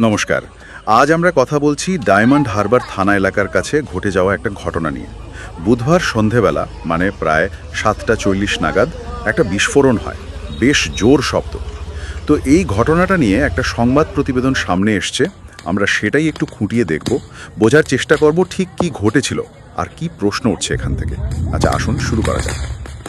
নমস্কার। আজ আমরা কথা বলছি ডায়মন্ড হারবার থানা এলাকার কাছে ঘটে যাওয়া একটা ঘটনা নিয়ে। বুধবার সন্ধেবেলা মানে প্রায় সাতটা চল্লিশ নাগাদ, একটা বিস্ফোরণ হয়। বেশ জোর শব্দ। তো এই ঘটনাটা নিয়ে একটা সংবাদ প্রতিবেদন সামনে এসছে। আমরা সেটাই একটু খুঁটিয়ে দেখব। বোঝার চেষ্টা করব ঠিক কি ঘটেছিল আর কি প্রশ্ন উঠছে এখান থেকে। আচ্ছা আসুন, শুরু করা যাক।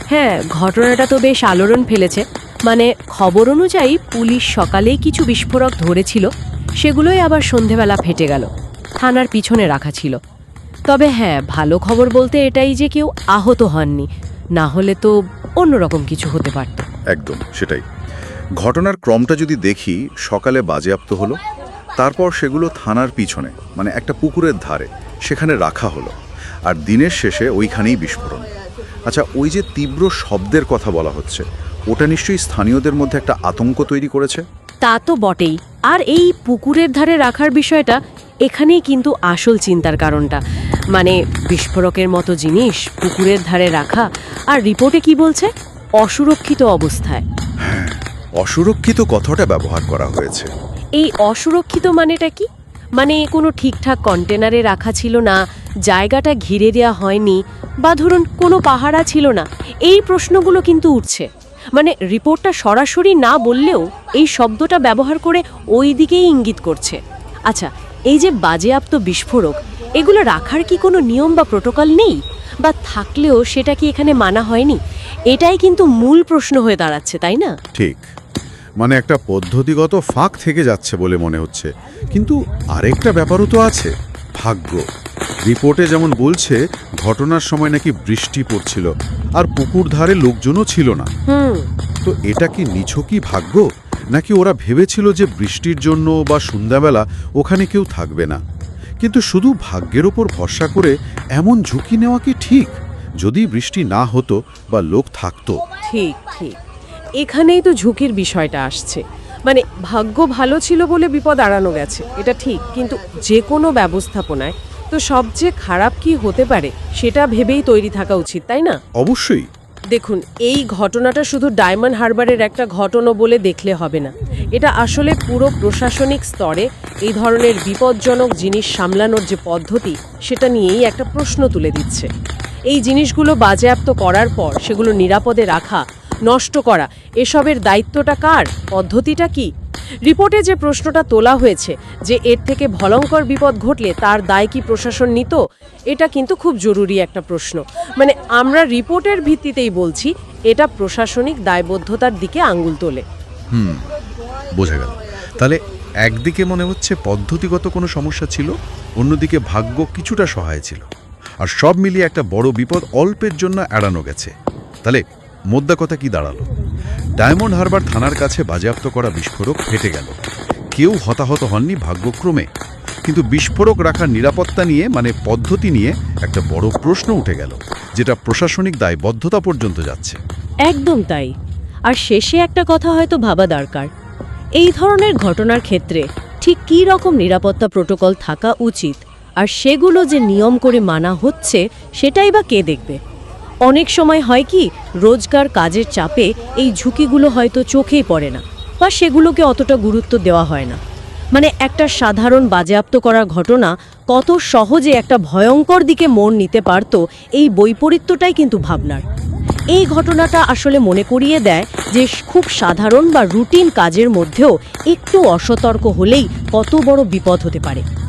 হ্যাঁ ঘটনাটা তো বেশ আলোড়ন ফেলেছে। মানে খবর অনুযায়ী পুলিশ সকালেই কিছু বিস্ফোরক ধরেছিল। সেগুলোই আবার সন্ধেবেলা ফেটে গেল। থানার পিছনে রাখা ছিল। তবে হ্যাঁ ভালো খবর বলতে এটাই যে কেউ আহত হননি না হলে তো অন্যরকম কিছু হতে পারত। একদম সেটাই। ঘটনার ক্রমটা যদি দেখি সকালে বাজেয়াপ্ত হলো তারপর সেগুলো থানার পিছনে মানে একটা পুকুরের ধারে সেখানে রাখা হলো। আর দিনের শেষে ওইখানেই বিস্ফোরণ। আচ্ছা ওই যে তীব্র শব্দের কথা বলা হচ্ছে ওটা নিশ্চয়ই স্থানীয়দের মধ্যে একটা আতঙ্ক তৈরি করেছে? তা তো বটেই। আর এই পুকুরের ধারে রাখার বিষয়টা এখানেই কিন্তু আসল চিন্তার কারণটা। মানে বিস্ফোরকের মতো জিনিস পুকুরের ধারে রাখা আর রিপোর্টে কি বলছে? অসুরক্ষিত অবস্থায়। অসুরক্ষিত কথাটা ব্যবহার করা হয়েছে। এই অসুরক্ষিত মানেটা কি? মানে কোনো ঠিকঠাক কন্টেনারে রাখা ছিল না জায়গাটা ঘিরে দেওয়া হয়নি বা ধরুন কোনো পাহারা ছিল না এই প্রশ্নগুলো কিন্তু উঠছে। মানে রিপোর্টটা সরাসরি না বললেও এই শব্দটা ব্যবহার করে ওই দিকেই ইঙ্গিত করছে। আচ্ছা এই যে বাজেয়াপ্ত বিস্ফোরক, এগুলো রাখার কি কোনো নিয়ম বা প্রোটোকল নেই? বা থাকলেও সেটা কি এখানে মানা হয়নি? এটাই কিন্তু মূল প্রশ্ন হয়ে দাঁড়াচ্ছে, তাই না? ঠিক। মানে একটা পদ্ধতিগত ফাঁক থেকে যাচ্ছে বলে মনে হচ্ছে। কিন্তু আরেকটা ব্যাপারও তো আছে, ভাগ্য। রিপোর্টে যেমন বলছে ঘটনার সময় নাকি বৃষ্টি পড়ছিল আর পুকুর ধারে লোকজনও ছিল না। হুম। তো এটা কি নিছকই ভাগ্য? নাকি ওরা ভেবেছিল যে বৃষ্টির জন্য বা সন্ধ্যাবেলা ওখানে কেউ থাকবে না? কিন্তু শুধু ভাগ্যের ওপর ভরসা করে এমন ঝুঁকি নেওয়া কি ঠিক? যদি বৃষ্টি না হতো বা লোক থাকতো। ঠিক ঠিক। এখানেই তো ঝুঁকির বিষয়টা আসছে। মানে ভাগ্য ভালো ছিল বলে বিপদ এড়ানো গেছে এটা ঠিক। কিন্তু যে কোনো ব্যবস্থাপনায় তো সবচেয়ে খারাপ কি হতে পারে সেটা ভেবেই তৈরি থাকা উচিত তাই না? অবশ্যই। দেখুন এই ঘটনাটা শুধু ডায়মন্ড হারবারের একটা ঘটনা বলে দেখলে হবে না। এটা আসলে পুরো প্রশাসনিক স্তরে এই ধরনের বিপজ্জনক জিনিস সামলানোর যে পদ্ধতি সেটা নিয়েই একটা প্রশ্ন তুলে দিচ্ছে। এই জিনিসগুলো বাজেয়াপ্ত করার পর সেগুলো নিরাপদে রাখা নষ্ট করা এসবের দায়িত্বটা কার? পদ্ধতিটা কি? রিপোর্টে যে প্রশ্নটা তোলা হয়েছে যে এর থেকে ভয়ঙ্কর বিপদ ঘটলে তার দায় কি প্রশাসন নিত, এটা কিন্তু খুব জরুরি একটা প্রশ্ন। মানে আমরা রিপোর্টের ভিত্তিতেই বলছি, এটা প্রশাসনিক দায়বদ্ধতার দিকে আঙ্গুল তোলে। হুম, বোঝা গেল। তাহলে একদিকে মনে হচ্ছে পদ্ধতিগত কোনো সমস্যা ছিল, অন্যদিকে ভাগ্য কিছুটা সহায় ছিল। আর সব মিলিয়ে একটা বড় বিপদ অল্পের জন্য এড়ানো গেছে। তাহলে মোদ্দা কথা কি দাঁড়াল? ডায়মন্ড হারবার থানার কাছে বাজেয়াপ্ত করা বিস্ফোরক ফেটে গেল। কেউ হতাহত হননি ভাগ্যক্রমে। কিন্তু বিস্ফোরক রাখার নিরাপত্তা নিয়ে মানে পদ্ধতি নিয়ে একটা বড় প্রশ্ন উঠে গেল, যেটা প্রশাসনিক দায়বদ্ধতা পর্যন্ত যাচ্ছে। একদম তাই। আর শেষে একটা কথা হয়তো ভাবা দরকার। এই ধরনের ঘটনার ক্ষেত্রে ঠিক কী রকম নিরাপত্তা প্রোটোকল থাকা উচিত, আর সেগুলো যে নিয়ম করে মানা হচ্ছে, সেটাই বা কে দেখবে? অনেক সময় হয় কি, রোজগার কাজের চাপে এই ঝুঁকিগুলো হয়তো চোখেই পড়ে না বা সেগুলোকে অতটা গুরুত্ব দেওয়া হয় না। মানে একটা সাধারণ বাজেয়াপ্ত করার ঘটনা কত সহজে একটা ভয়ঙ্কর দিকে মন নিতে পারত এই বৈপরীত্যটাই কিন্তু ভাবনার। এই ঘটনাটা আসলে মনে করিয়ে দেয় যে খুব সাধারণ বা রুটিন কাজের মধ্যেও একটু অসতর্ক হলেই কত বড় বিপদ হতে পারে।